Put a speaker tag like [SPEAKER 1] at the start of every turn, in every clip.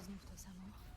[SPEAKER 1] Znów to samo.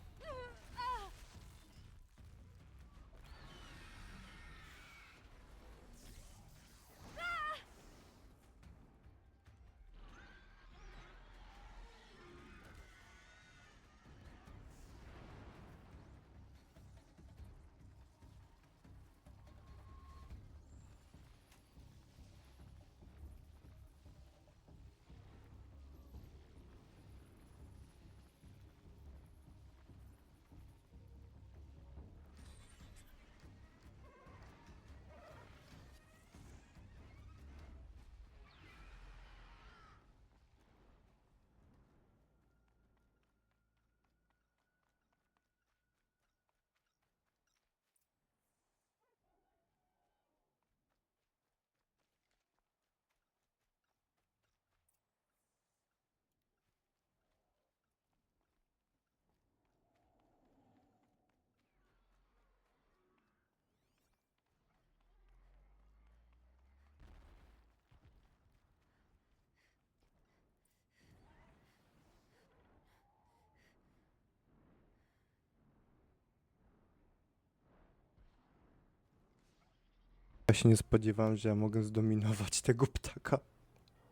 [SPEAKER 2] Ja się nie spodziewałem, że ja mogę zdominować tego ptaka.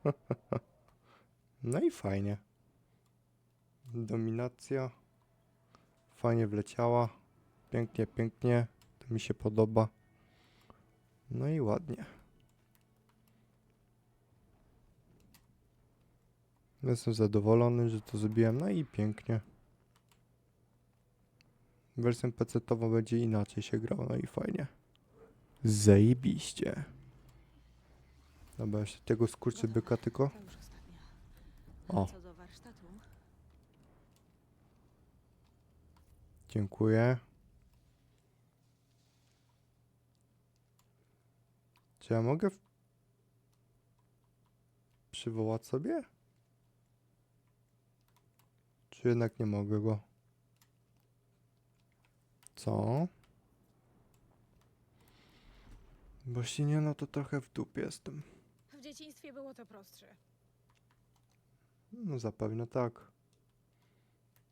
[SPEAKER 2] No i fajnie. Dominacja. Fajnie wleciała. Pięknie, pięknie. To mi się podoba. No i ładnie. Jestem zadowolony, że to zrobiłem. No i pięknie. Wersją PC-tową będzie inaczej się grało. No i fajnie. Zajebiście. Dobra, jeszcze tego skurczybyka tylko.
[SPEAKER 1] To już ostatnia.
[SPEAKER 2] O.
[SPEAKER 1] Co do warsztatu,
[SPEAKER 2] Dziękuję. Czy ja mogę w... przywołać sobie? Czy jednak nie mogę go? Co? Bo jeśli nie, no to trochę w dupie jestem.
[SPEAKER 1] w dzieciństwie było to prostsze.
[SPEAKER 2] No zapewne tak.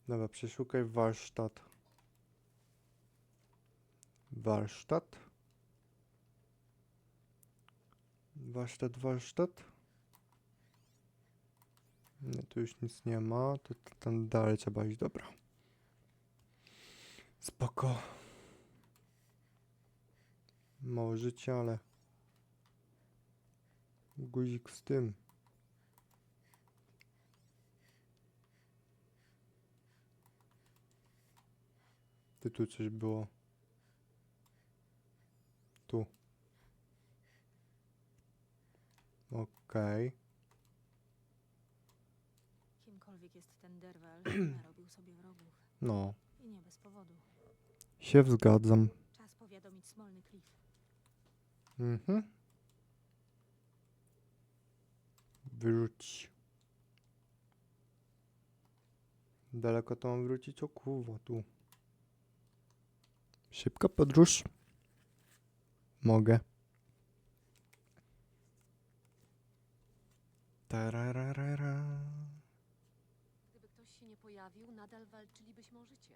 [SPEAKER 2] Dobra, przeszukaj warsztat. Warsztat. Warsztat, warsztat. Nie, tu już nic nie ma. To, to tam dalej trzeba iść, dobra. Spoko. Mało życia, ale... Guzik z tym. Ty tu coś było. Tu. Okej.
[SPEAKER 1] Kimkolwiek jest ten Derwal, narobił sobie wrogów.
[SPEAKER 2] No.
[SPEAKER 1] I nie bez powodu.
[SPEAKER 2] Się zgadzam.
[SPEAKER 1] Czas powiadomić Smolny Cliff.
[SPEAKER 2] Mhm. Wyrzuć. Daleko to mam wrócić? O kurwa, tu. Szybka podróż. Mogę.
[SPEAKER 3] Gdyby ktoś się nie pojawił, nadal walczylibyśmy o życie.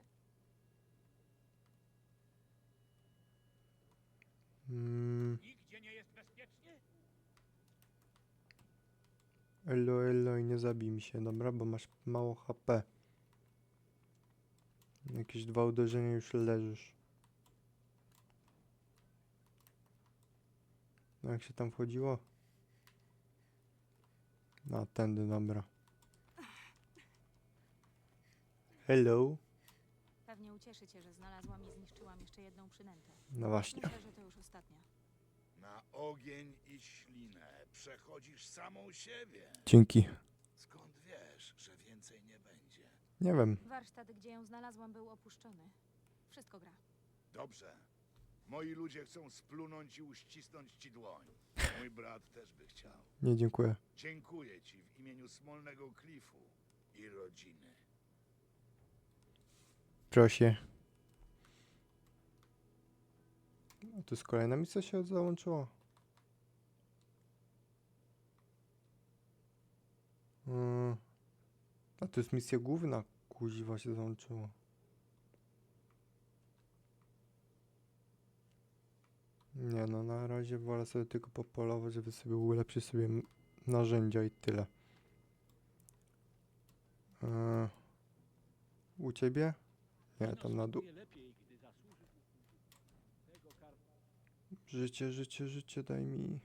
[SPEAKER 2] Mm.
[SPEAKER 4] Nigdzie nie jest bezpiecznie?
[SPEAKER 2] Elo, elo i nie zabij mi się, dobra, bo masz mało HP. Jakieś dwa uderzenia już leżysz. No jak się tam wchodziło? A, tędy, dobra. Hello.
[SPEAKER 1] Pewnie ucieszy cię, że znalazłam i zniszczyłam jeszcze jedną przynętę.
[SPEAKER 2] No właśnie.
[SPEAKER 1] Myślę, że to już ostatnia.
[SPEAKER 4] Na ogień i ślinę przechodzisz samą siebie.
[SPEAKER 2] Dzięki.
[SPEAKER 4] Skąd wiesz, że więcej nie będzie?
[SPEAKER 2] Nie wiem.
[SPEAKER 1] Warsztat, gdzie ją znalazłam, był opuszczony. Wszystko gra.
[SPEAKER 4] Dobrze. Moi ludzie chcą splunąć i uścisnąć ci dłoń. Mój brat też by chciał.
[SPEAKER 2] Nie, dziękuję.
[SPEAKER 4] Dziękuję ci w imieniu Smolnego Cliffu i rodziny.
[SPEAKER 2] Proszę. Tu jest kolejna misja się załączyła. Mm. A to jest misja główna. kuźwa się załączyło. Nie no, na razie wolę sobie tylko popolować, żeby sobie ulepszyć sobie narzędzia i tyle. Eee, u ciebie? Nie, tam na dół. Życie, życie, życie, daj mi.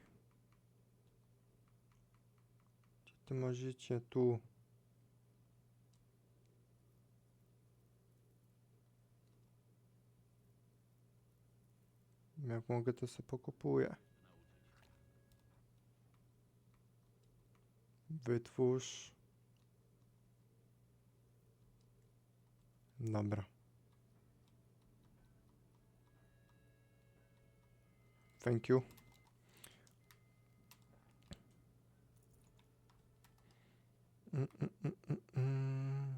[SPEAKER 2] Gdzie ty masz życie? Tu. Jak mogę, to sobie pokupuję. Wytwórz. Dobra. Thank you. Mm, mm, mm, mm, mm.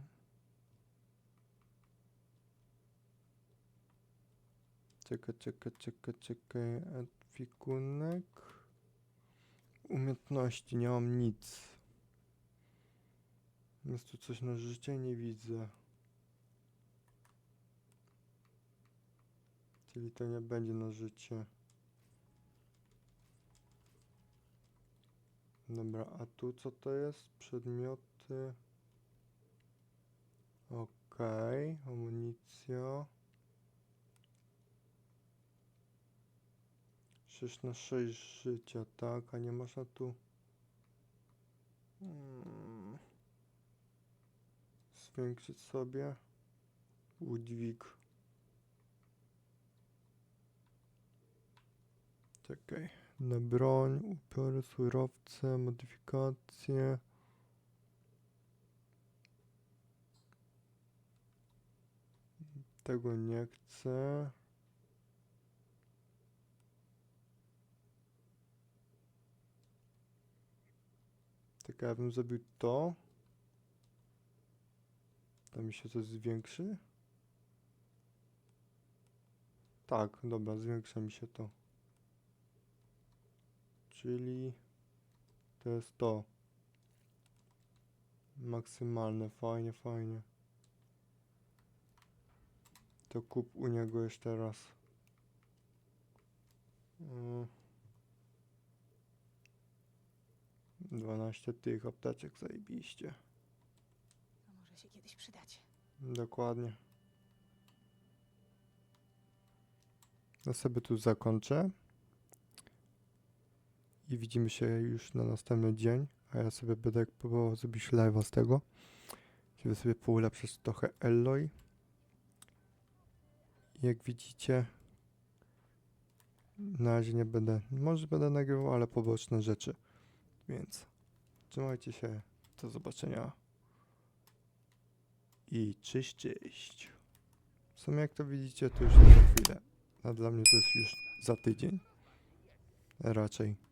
[SPEAKER 2] Czekaj, czekaj, czekaj, czekaj. Edwikunek. Umiejętności, nie mam nic. Jest tu coś na życie? Nie widzę. Czyli to nie będzie na życie. Dobra, a tu co to jest? Przedmioty. Okej, amunicja. 6 na 6 życia, tak, a nie można tu. Hmm. Zwiększyć sobie. Udźwig. Czekaj. Na broń, upiory, surowce, modyfikacje. Tego nie chcę. Tak, ja bym zrobił to. To mi się coś zwiększy? Tak, dobra, zwiększa mi się to. Czyli to jest to. Maksymalne, fajnie, fajnie. To kup u niego jeszcze raz. Mm. 12 tych apteczek, zajebiście.
[SPEAKER 1] To może się kiedyś przydać.
[SPEAKER 2] Dokładnie. Ja sobie tu zakończę. I widzimy się już na następny dzień. A ja sobie będę próbował zrobić live'a z tego. Żeby sobie poulepszyć trochę Eloy. Jak widzicie, na razie nie będę, może będę nagrywał, ale poboczne rzeczy. Więc trzymajcie się. Do zobaczenia. I cześć, cześć. W sumie jak to widzicie, to już za chwilę. A dla mnie to jest już za tydzień. Raczej.